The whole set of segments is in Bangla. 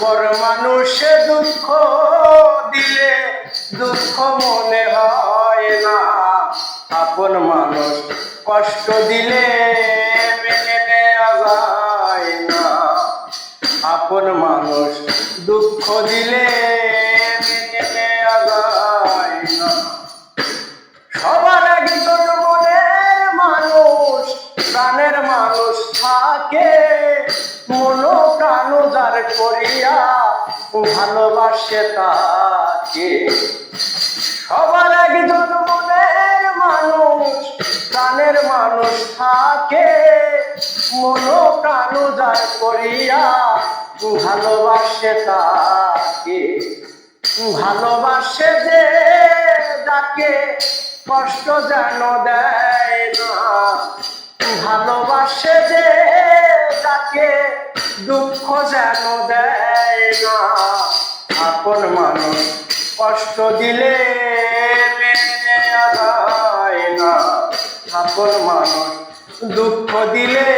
পর মানুষে দুঃখ দিলে দুঃখ মনে হয় না। আপন মানুষ কষ্ট দিলে মেনে নেওয়া যায় না। আপন মানুষ দুঃখ দিলে মেনে নেওয়া যায় না। সবার একজন মনের মানুষ, প্রাণের মানুষ থাকে, মনো করিয়া ভালোবাসে তাকে। সবার একজন মনের মানুষ, প্রাণের মানুষ থাকে। মনো প্রাণ যার করিয়া ভালোবাসে তাকে। ভালোবাসে যে যাকে কষ্ট যেন দেয় না। ভালোবাসে যে যাকে দুঃখ যেন দেয় না। আপন মানুষ কষ্ট দিলে মেনে যায় না। আপন মানুষ দুঃখ দিলে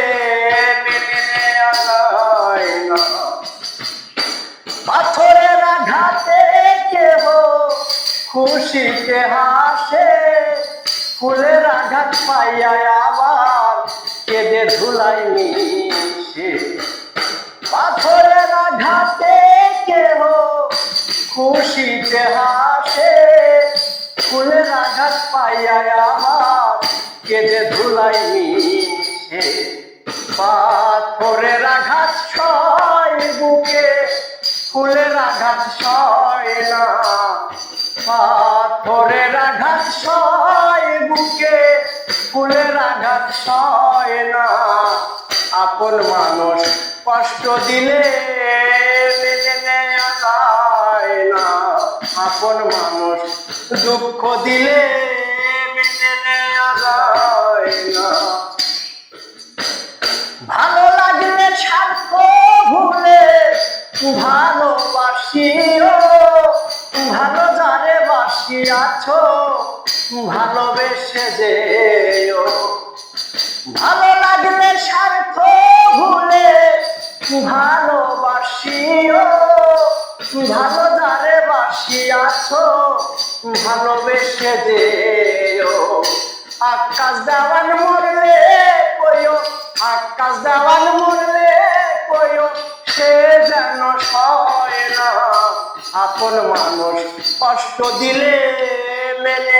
মেনে যায় না। পাথরের আঘাতে কেহ খুশিতে হাসে, ফুলের আঘাত পাইয়া আবার কেঁদে ধুলাই মিশে পাথরের আঘাতে কেহ খুশিতে হাসে ফুলের আঘাত পাইয়া আবার কেঁদে ধুলাই মিশে পাথরের আঘাত ছয় বুকে, ফুলের আঘাত সয় না, পাথরের আঘাত সয় বুকে ফুলের আঘাত সয় না। আপন মানুষ কষ্ট দিলে মেনে নেওয়া যায় না। আপন মানুষ দুঃখ দিলে মেনে নেওয়া যায় না। ভালো লাগলে স্বার্থ ভুলে ভালোবাসিও। ভালো যারে বাসিয়াছ ভালোবেসে যেও। ভালো লাগলে স্বার্থ ভুলে ভালোবাসিও। ভালো যারে বাসিয়াছ ভালোবেসে যেও। আকাশ দেওয়ান মরলে কইও, আকাশ দেওয়ান মরলে কইও, সে যেন সয় না। আপন মানুষ কষ্ট দিলে মেনে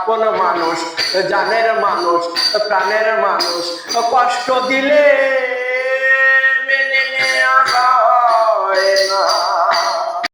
আপন মানুষ জানের মানুষ প্রাণের মানুষ কষ্ট দিলে